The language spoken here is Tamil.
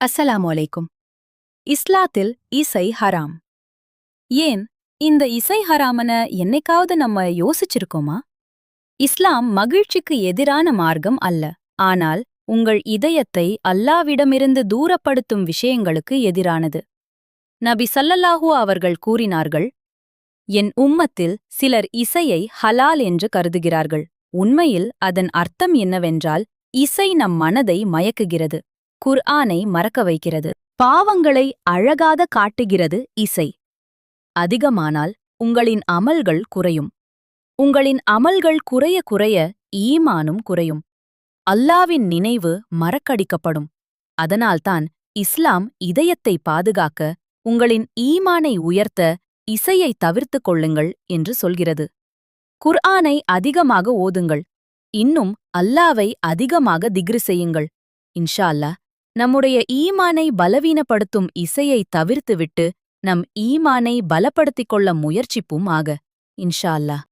அஸ்ஸலாமு அலைக்கும். இஸ்லாத்தில் இசை ஹராம். ஏன்? இந்த இசை ஹராமன என்னைக்காவது நம்ம யோசிச்சிருக்கோமா? இஸ்லாம் மகிழ்ச்சிக்கு எதிரான மார்க்கம் அல்ல. ஆனால் உங்கள் இதயத்தை அல்லாவிடமிருந்து தூரப்படுத்தும் விஷயங்களுக்கு எதிரானது. நபி சல்லல்லாஹூ அவர்கள் கூறினார்கள் என் உம்மத்தில் சிலர் இசையை ஹலால் என்று கருதுகிறார்கள். உண்மையில் அதன் அர்த்தம் என்னவென்றால் இசை நம் மனதை மயக்குகிறது. குர்ஆனை மறக்க வைக்கிறது. பாவங்களை அழகாத காட்டுகிறது இசை. அதிகமானால் உங்களின் அமல்கள் குறையும். உங்களின் அமல்கள் குறைய குறைய ஈமானும் குறையும். அல்லாவின் நினைவு மறக்கடிக்கப்படும். அதனால்தான் இஸ்லாம் இதயத்தை பாதுகாக்க உங்களின் ஈமானை உயர்த்த இசையை தவிர்த்துக் கொள்ளுங்கள் என்று சொல்கிறது. குர்ஆனை அதிகமாக ஓதுங்கள். இன்னும் அல்லாவை அதிகமாக திக்ரு செய்யுங்கள். இன்ஷா அல்லாஹ். நம்முடைய ஈமானை பலவீனப்படுத்தும் இசையை தவிர்த்துவிட்டு நம் ஈமானை பலப்படுத்திக் கொள்ள முயற்சிப்பும் ஆக இன்ஷா அல்லாஹ்.